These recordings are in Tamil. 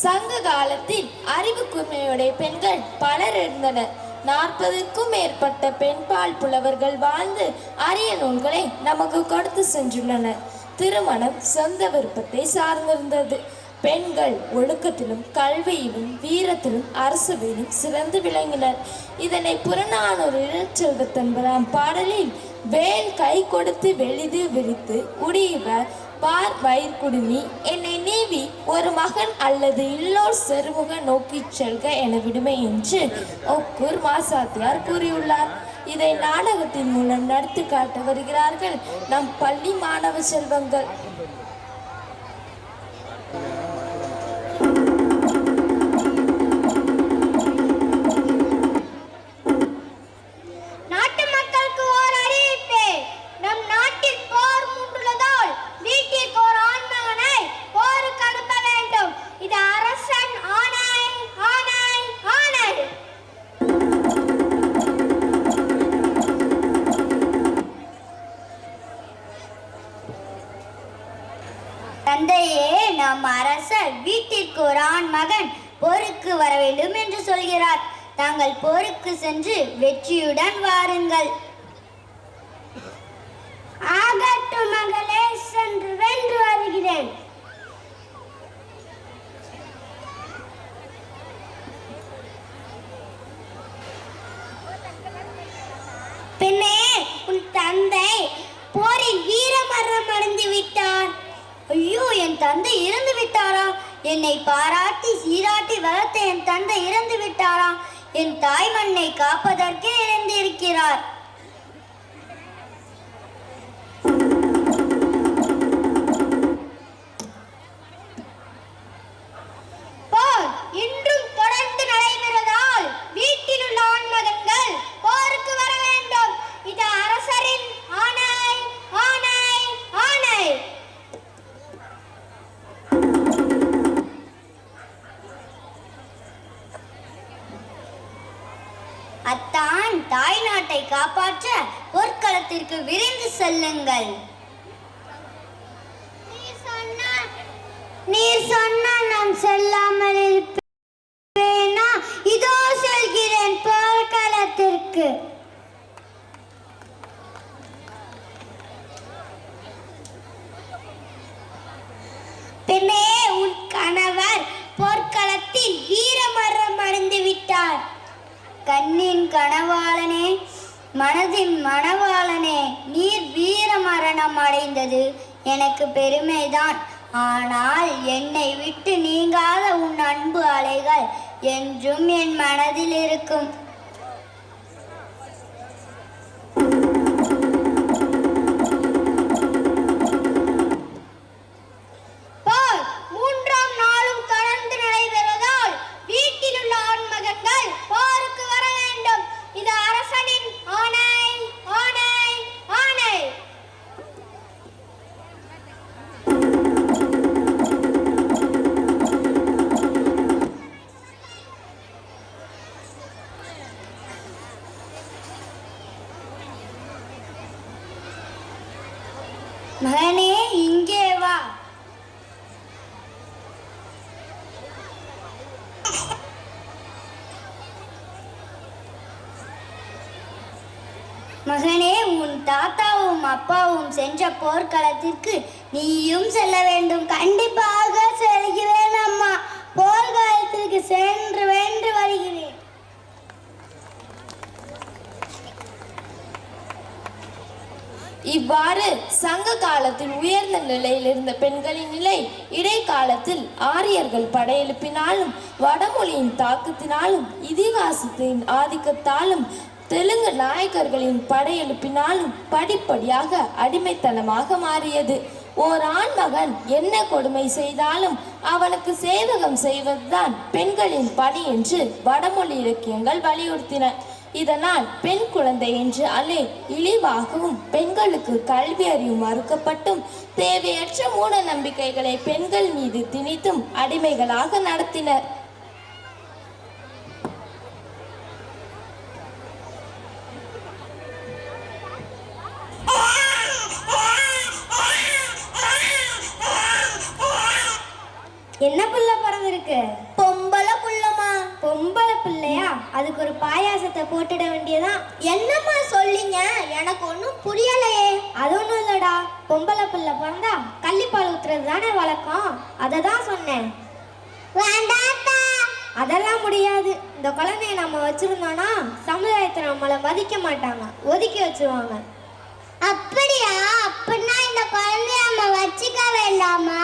சங்க காலத்தில் அறிவு குமையுடைய பெண்கள் பலர் இருந்தனர். நாற்பதுக்கும் மேற்பட்ட பெண்பால் புலவர்கள் வாழ்ந்து அரிய நூல்களை நமக்கு கொடுத்து சென்றுள்ளனர். திருமணம் சொந்த விருப்பத்தை சார்ந்திருந்தது. பெண்கள் ஒழுக்கத்திலும் கல்வியிலும் வீரத்திலும் அரசவையிலும் சிறந்து விளங்கினர். இதனை புறநானூறு செல்வத்தன்பதாம் பாடலில் வேல் கை கொடுத்து வெளிது விரித்து உடையவர் பார் வயிற்குடுமி என்னை நீவி ஒரு மகன் அல்லது இல்லோர் செருமுக நோக்கிச் செல்க என விடுமை என்று ஒக்கூர் மாசாத்தியார் கூறியுள்ளார். இதை நாடகத்தின் மூலம் நடத்தி காட்ட வருகிறார்கள் நம் பள்ளி மாணவ செல்வங்கள். போருக்கு வர வேண்டும் என்று சொல்கிறார். தாங்கள் போருக்கு சென்று வெற்றியுடன் வாருங்கள். ஆகட்டும் மகளே சென்று வென்று வருகிறேன். பெண்ணே உன் தந்தை போரில் வீரமரணம் அடைந்து விட்டார். ஐயோ என் தந்தை இறந்து விட்டாரா? என்னை பாராட்டி சீராட்டி வளர்த்த என் தந்தை இறந்து விட்டாராம் என் தாய் மண்ணை காப்பதற்கே இறந்து காப்பாற்ற போர்க்களத்திற்கு விரைந்து செல்லுங்கள். நீர் சொன்னால் நான் செல்லாமல் இருப்பேனா இதோ செல்கிறேன் போர்க்களத்திற்கு பெண்ணே உன் கணவர் போர்க்களத்தில் வீரமரணம் அடைந்து விட்டார் கண்ணின் கனவாளனே மனதின் மணவாளனே நீர் வீர மரணம் அடைந்தது எனக்கு பெருமைதான். ஆனால் என்னை விட்டு நீங்காத உன் அன்பு அலைகள் என்றும் என் மனதில் இருக்கும். மகனே உன் தாத்தாவும் அப்பாவும் சென்ற போர்க்களத்திற்கு நீயும் செல்ல வேண்டும். கண்டிப்பாக செல்கிறேன் அம்மா. போர்க்களத்திற்கு சென்று வென்று வருகிறேன். இவ்வாறு சங்க காலத்தில் உயர்ந்த நிலையில் இருந்த பெண்களின் நிலை இடைக்காலத்தில் ஆரியர்கள் படையெழுப்பினாலும் வடமொழியின் தாக்கத்தினாலும் இதிகாசத்தின் ஆதிக்கத்தாலும் தெலுங்கு நாயக்கர்களின் படையெழுப்பினாலும் படிப்படியாக அடிமைத்தனமாக மாறியது. ஓர் ஆண்மகன் என்ன கொடுமை செய்தாலும் அவனுக்கு சேவகம் செய்வதுதான் பெண்களின் பணி என்று வடமொழி இலக்கியங்கள் வலியுறுத்தின. இதனால் பெண் குழந்தை என்று அல்லே இழிவாகவும் பெண்களுக்கு கல்வி அறிவு மறுக்கப்பட்டும் தேவையற்ற மூட நம்பிக்கைகளை பெண்கள் மீது திணித்தும் அடிமைகளாக நடத்தினர். என்னம்மா சொல்லிங்க? எனக்கு ஒன்றும் புரியலையே. அது ஒன்றும் இல்லடா. பொம்பளை பிள்ளை பிறந்தா கள்ளிப்பால் ஊத்துறது தானே வழக்கம்? அதை தான் சொன்னேன். வேண்டாத்தா. அதெல்லாம் முடியாது. இந்த குழந்தைய நம்ம வச்சிருந்தோம்னா சமுதாயத்தை நம்மளை மதிக்க மாட்டாங்க. ஒதுக்கி வச்சிருவாங்க. அப்படியா? அப்படின்னா இந்த குழந்தைய நம்ம வச்சுக்க வேண்டாமா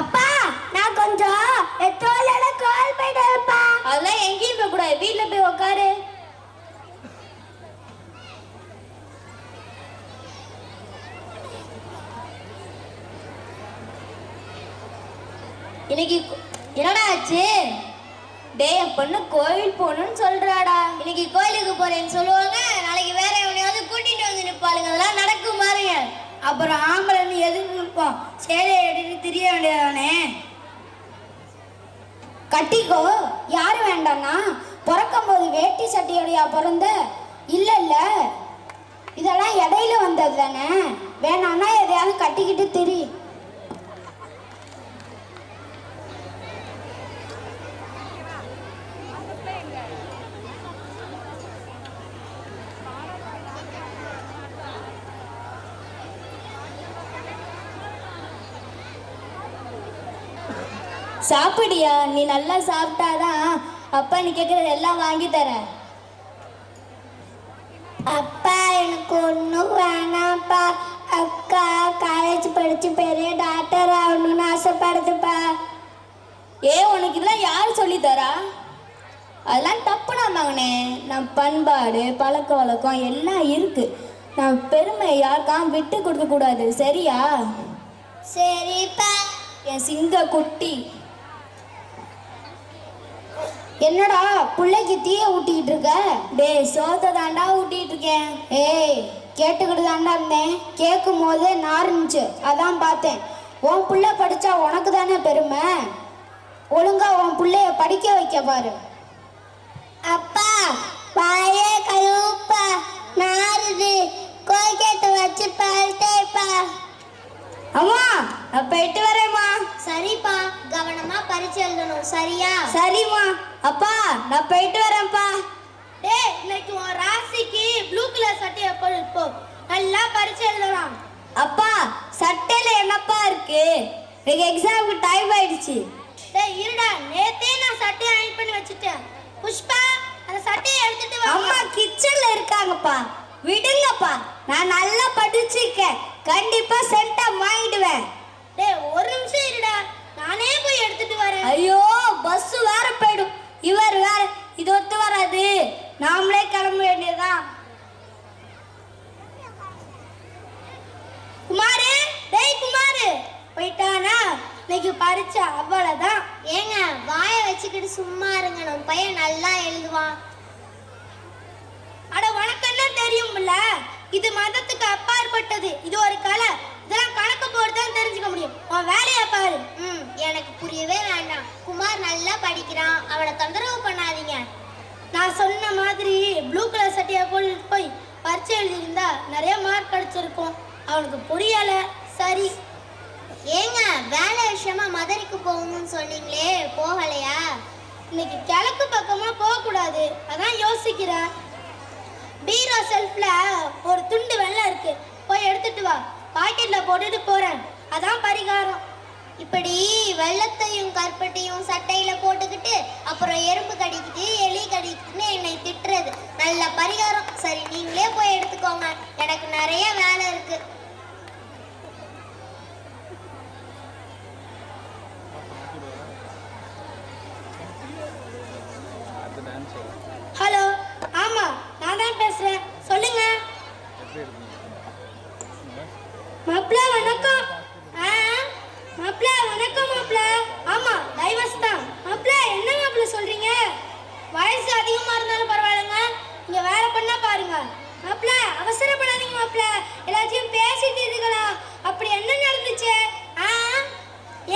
அப்பா நான் கொஞ்சம் எத்தோலோட கால் போயிட்டேன்ப்பா அதெல்லாம் வீட்டில் போய் உட்காரு இன்னைக்கு என்னடா ஆச்சு? டேய் என் பொண்ணு கோயில் போகணும்னு சொல்றாடா. இன்னைக்கு கோயிலுக்கு போறேன்னு சொல்லுவாங்க. நாளைக்கு வேற எவனையாவது கூட்டிட்டு வந்து நிற்பாளுங்க அதெல்லாம் நடக்கும் பாருங்க. அப்புறம் ஆம்பளை எதுக்கு நிற்போம் சேலையை எடுத்து திரிய வேண்டியதானே? கட்டிக்கோ. யாரு வேண்டாம்னா பிறக்கும் போது வேட்டி சட்டையோடையா பிறந்த இல்ல இல்ல இதெல்லாம் இடையில வந்தது தானே? வேணாம்னா எதையாவது கட்டிக்கிட்டு திரி. சாப்பிடியா? நீ நல்லா சாப்பிட்டாதான் அப்பா நீ கேட்கறது எல்லாம் வாங்கி தரேன். அப்பா எனக்கு ஒன்றும் வேணாம்ப்பா. அக்கா காலேஜ் படிச்சு பெரிய டாக்டர் ஆகணும்னு ஆசைப்படுதுப்பா. ஏ உனக்கு இதெல்லாம் யார் சொல்லி தரா? அதெல்லாம் தப்புடா மகனே. நம் பண்பாடு பழக்க வழக்கம் எல்லாம் இருக்கு. நான் பெருமை யாருக்காம் விட்டு கொடுக்க கூடாது. சரியா? சரிப்பா. என் சிங்க குட்டி என்னடா பிள்ளைக்கு தீய ஊட்டிக்கிட்டு இருக்க? டேய் சோத்தை தாண்டா ஊட்டிட்டு இருக்கேன். ஏய் கேட்டுக்கிட்டு தாண்டா இருந்தேன். கேட்கும் போது நார்ந்துச்சு. அதான் பார்த்தேன். உன் புள்ள படிச்சா உனக்கு தானே பெருமை? ஒழுங்கா உன் புள்ளைய படிக்க வைக்க பாரு. அப்பா வாயே கழுவுப்பா. நாருது கோல்கேட்டு வச்சு பல்ட்டேப்பா அம்மா போயிட்டு வரேம்மா. சரிப்பா. கவனமா பரிச்சு எழுதணும். சரியா? அப்பா நான் போயிட்டு வரேன்ப்பா. டேய் இன்னைக்கு உன் ராசிக்கு ப்ளூ கலர் சட்டையை போடு போ நல்லா பரிச்சு எழுதலாம். அப்பா சட்டையில என்னப்பா இருக்கு? எனக்கு எக்ஸாமுக்கு டைம் ஆயிடுச்சு. டேய் இருடா. நேத்தே நான் சட்டையை அயன் பண்ணி வச்சுட்டேன். புஷ்பா அந்த சட்டையை எடுத்துட்டு வா அம்மா கிச்சன்ல இருக்காங்கப்பா. விடுங்கப்பா. நான் நல்லா படிச்சிருக்கேன். கண்டிப்பா சென்டம் வாங்கிடுவேன். டேய் ஒரு நிமிஷம் இருடா. நானே போய் எடுத்துட்டு வரேன். ஐயோ பஸ் வேற போயிடும். இவர் வேற இது ஒத்து வராது. நாமளே கிளம்ப வேண்டியதுதான். குமாரு டேய் குமாரு. போயிட்டானா? இன்னைக்கு பரிச்சை அவ்வளவுதான். ஏங்க வாயை வச்சுக்கிட்டு சும்மா இருங்க. நம்ம பையன் நல்லா எழுதுவான். அட உனக்கு என்ன தெரியும்ல? இது மதத்துக்கு அப்பாற்பட்டது. இது ஒரு கலை. முடியும். உன் வேலையை பாரு. ம் எனக்கு புரியவே வேண்டாம். குமார் நல்லா படிக்கிறான். அவனை தொந்தரவு பண்ணாதீங்க. நான் சொன்ன மாதிரி ப்ளூ கலர் சட்டையை போட்டு போய் பரீட்சை எழுதியிருந்தா நிறைய மார்க் கிடைச்சிருக்கும். அவனுக்கு புரியலை. சரி. ஏங்க வேலை விஷயமா மதுரைக்கு போகணும்னு சொன்னீங்களே போகலையா? இன்னைக்கு கிழக்கு பக்கமாக போகக்கூடாது. அதான் யோசிக்கிறேன். பீரோ செல்ஃபில் ஒரு துண்டு வெள்ளம் இருக்குது போய் எடுத்துட்டு வா. பாக்கெட்டில் போட்டுட்டு போகிறேன் அதான் பரிகாரம். இப்படி வெள்ளத்தையும் கற்பட்டையும் சட்டையில போட்டுக்கிட்டு அப்புறம் எறும்பு கடிக்குது வயசு அதிகமாக இருந்தாலும் பரவாயில்லைங்க. நீங்கள் வேலை பண்ணால் பாருங்க. மாப்பிள்ள அவசரப்படாதீங்க மாப்பிள்ள எல்லாத்தையும் பேசிட்டு இருக்கலாம் அப்படி என்ன நடந்துச்சு? ஆ?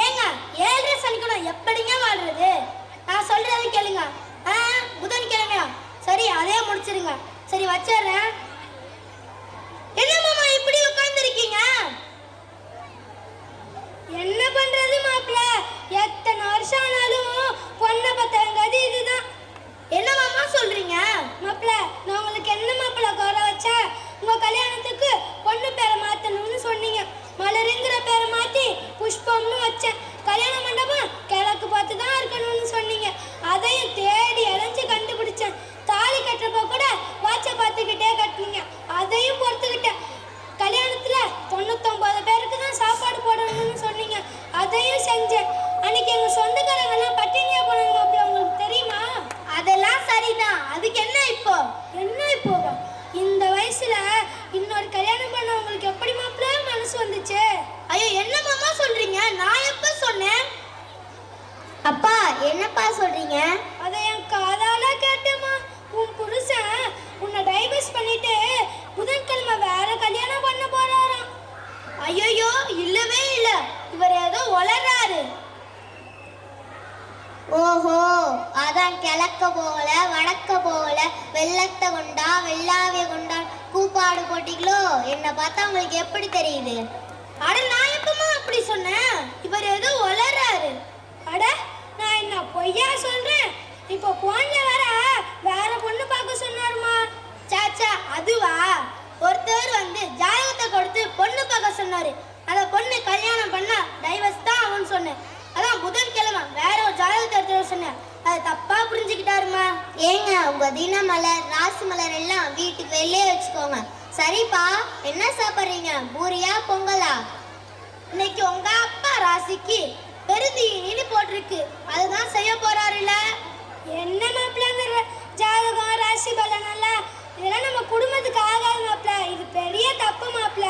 ஏங்க ஏழரை சனிக்கணும் எப்படிங்க வாழ்றது? நான் சொல்கிறத கேளுங்க. ஆ? புதன் கிழமையா சரி அதே முடிச்சிருங்க. சரி வச்சிடுறேன். என்னப்பா சொல்றீங்க? அதை என் காதால கேட்டேமா. உன் புருஷன் உன்னை டைவர்ஸ் பண்ணிட்டு புதன்கிழமை வேற கல்யாணம் பண்ண போறாராம். ஐயோ இல்லவே இல்ல. இவர் ஏதோ உளறாரு. ஓஹோ அதான் கிழக்க போகல வடக்க போகல. வெள்ளத்தை கொண்டா வெள்ளாவிய கொண்டா கூப்பாடு போட்டீங்களோ? என்னை பார்த்தா உங்களுக்கு எப்படி தெரியுது? அட நான் எப்பமா அப்படி சொன்னேன் இவர் ஏதோ உளறாரு அட நான் என்ன பொய்யா சொல்றேன் இப்போ போன்ல வேற வேற பொண்ணு பார்க்க சொன்னாருமா. சாச்சா அதுவா? ஒருத்தர் வந்து ஜாதகத்தை கொடுத்து பொண்ணு பார்க்க சொன்னாரு. அந்த பொண்ணு கல்யாணம் பண்ணா டைவர்ஸ் தான் அவன் சொன்னேன். அதான் புதன்கிழமை வேற ஒரு ஜாதகத்தை எடுத்து சொன்னேன். அது தப்பா புரிஞ்சுக்கிட்டாருமா? ஏங்க உங்க தினமலர் ராசி மலர் எல்லாம் வீட்டுக்கு வெளியே வச்சுக்கோங்க. சரிப்பா என்ன சாப்பிட்றீங்க? பூரியா பொங்கலா? இன்னைக்கு உங்க அப்பா ராசிக்கு பெருந்தீனின்னு போட்டிருக்கு. அதுதான் செய்ய போறாருல என்ன மாப்பிள்ள ஜாதகம் ராசி பலன் எல்லாம் இதெல்லாம் நம்ம குடும்பத்துக்கு ஆகாது மாப்பிள்ள. இது பெரிய தப்பு மாப்பிள்ள.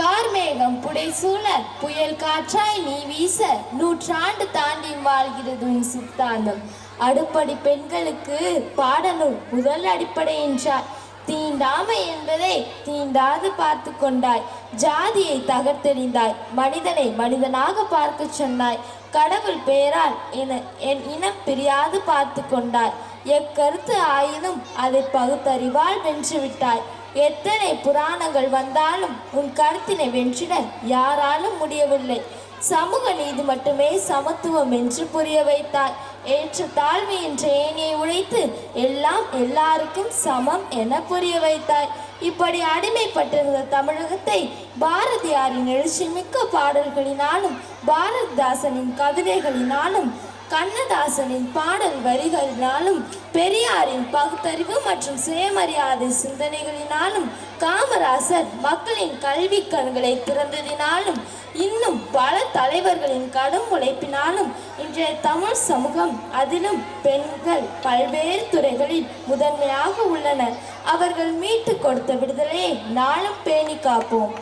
கார்மேகம் புடைசூழ புயல் காற்றாய் நீ வீச நூற்றாண்டு தாண்டி வாழ்கிறது உன் சித்தாந்தம். அடுப்படி பெண்களுக்கு பாடநூல் முதல் அடிப்படை என்றார் தீண்டாமை என்பதை தீண்டாது பார்த்து கொண்டாய். ஜாதியை தகர்த்தெறிந்தாய். மனிதனை மனிதனாக பார்க்க சொன்னாய். கடவுள் பெயரால் என என் இனம் பிரியாது பார்த்து கொண்டாய். எக்கருத்து ஆயினும் அதை பகுத்தறிவால் வென்றுவிட்டாய் எத்தனை புராணங்கள் வந்தாலும் உன் கருத்தினை வென்றிட யாராலும் முடியவில்லை. சமூக நீதி மட்டுமே சமத்துவம் என்று புரிய வைத்தாய். ஏற்ற தாழ்வு என்ற ஏணியை உழைத்து எல்லாம் எல்லாருக்கும் சமம் என புரிய வைத்தாய். இப்படி அடிமைப்பட்டிருந்த தமிழகத்தை பாரதியாரின் எழுச்சிமிக்க பாடல்களினாலும் பாரதிதாசனின் கவிதைகளினாலும் கண்ணதாசனின் பாடல் வரிகளினாலும் பெரியாரின் பகுத்தறிவு மற்றும் சுயமரியாதை சிந்தனைகளினாலும் காமராசர் மக்களின் கல்வி கண்களை திறந்ததினாலும் இன்னும் பல தலைவர்களின் கடும் உழைப்பினாலும் இன்றைய தமிழ் சமூகம் அதிலும் பெண்கள் பல்வேறு துறைகளில் முதன்மையாக உள்ளனர். அவர்கள் மீட்டு கொடுத்த விடுதலையை நாளும் பேணி காப்போம்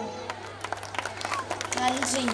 நன்றி.